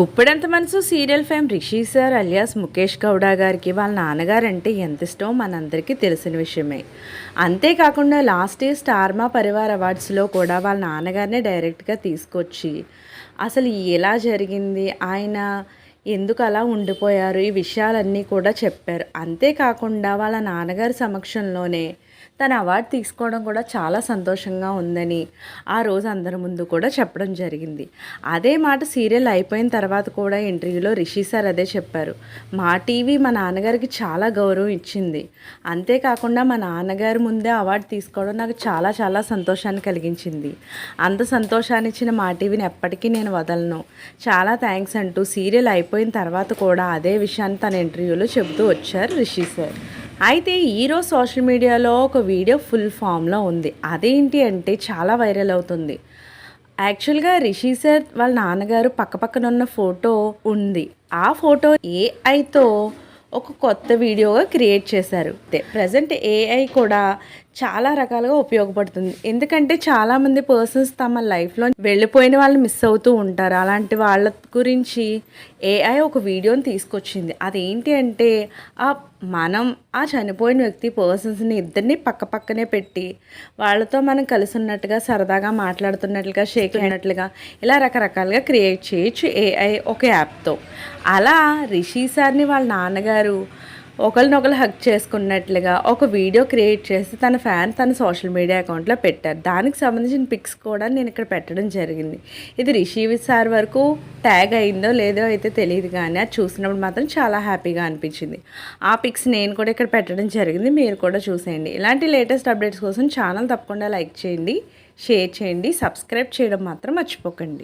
Guppedantha Manasu serial fame Rishi sir alias Mukesh Gowda గారికి వాళ్ళ నాన్నగారంటే ఎంత ఇష్టమో మనందరికీ తెలిసిన విషయమే. అంతేకాకుండా లాస్ట్ ఇయర్ స్టార్మా పరివార్ అవార్డ్స్లో కూడా వాళ్ళ నాన్నగారినే డైరెక్ట్గా తీసుకొచ్చి అసలు ఎలా జరిగింది? ఆయన ఎందుకు అలా ఉండిపోయారు? ఈ విషయాలన్నీ కూడా చెప్పారు. అంతేకాకుండా వాళ్ళ నాన్నగారి సమక్షంలోనే తన అవార్డు తీసుకోవడం కూడా చాలా సంతోషంగా ఉందని ఆ రోజు అందరి ముందు కూడా చెప్పడం జరిగింది. అదే మాట సీరియల్ అయిపోయిన తర్వాత కూడా ఇంటర్వ్యూలో రిషి సార్ అదే చెప్పారు. మా టీవీ మా నాన్నగారికి చాలా గౌరవం ఇచ్చింది. అంతేకాకుండా మా నాన్నగారి ముందే అవార్డు తీసుకోవడం నాకు చాలా చాలా సంతోషాన్ని కలిగించింది. అంత సంతోషాన్ని ఇచ్చిన మా టీవీని ఎప్పటికీ నేను వదలను. చాలా థ్యాంక్స్ అంటూ సీరియల్ అయిపోయిన తర్వాత కూడా అదే విషయాన్ని తన ఇంటర్వ్యూలో చెబుతూ వచ్చారు రిషి సార్. అయితే ఈరోజు సోషల్ మీడియాలో ఒక వీడియో ఫుల్ ఫామ్లో ఉంది. అదేంటి అంటే చాలా వైరల్ అవుతుంది. యాక్చువల్గా రిషి సార్ వాళ్ళ నాన్నగారు పక్కపక్కన ఉన్న ఫోటో ఉంది. ఆ ఫోటో ఏఐతో ఒక కొత్త వీడియోగా క్రియేట్ చేశారు. ప్రజెంట్ ఏఐ కూడా చాలా రకాలుగా ఉపయోగపడుతుంది. ఎందుకంటే చాలామంది పర్సన్స్ తమ లైఫ్లో వెళ్ళిపోయిన వాళ్ళు మిస్ అవుతూ ఉంటారు. అలాంటి వాళ్ళ గురించి ఏఐ ఒక వీడియోని తీసుకొచ్చింది. అదేంటి అంటే ఆ మనం ఆ చనిపోయిన వ్యక్తి పర్సన్స్ని ఇద్దరిని పక్క పక్కనే పెట్టి వాళ్ళతో మనం కలిసి ఉన్నట్టుగా సరదాగా మాట్లాడుతున్నట్లుగా షేక్ అయినట్లుగా ఇలా రకరకాలుగా క్రియేట్ చేయొచ్చు ఏఐ ఒక యాప్తో అలా రిషి సార్ని వాళ్ళ నాన్నగారు ఒకరినొకరు హక్ చేసుకున్నట్లుగా ఒక వీడియో క్రియేట్ చేసి తన ఫ్యాన్ తన సోషల్ మీడియా అకౌంట్లో పెట్టారు. దానికి సంబంధించిన పిక్స్ కూడా నేను ఇక్కడ పెట్టడం జరిగింది. ఇది రిషి సార్ వరకు ట్యాగ్ అయిందో లేదో అయితే తెలియదు కానీ అది చూసినప్పుడు మాత్రం చాలా హ్యాపీగా అనిపించింది. ఆ పిక్స్ నేను కూడా ఇక్కడ పెట్టడం జరిగింది. మీరు కూడా చూసేయండి. ఇలాంటి లేటెస్ట్ అప్డేట్స్ కోసం ఛానల్ తప్పకుండా లైక్ చేయండి షేర్ చేయండి సబ్స్క్రైబ్ చేయడం మాత్రం మర్చిపోకండి.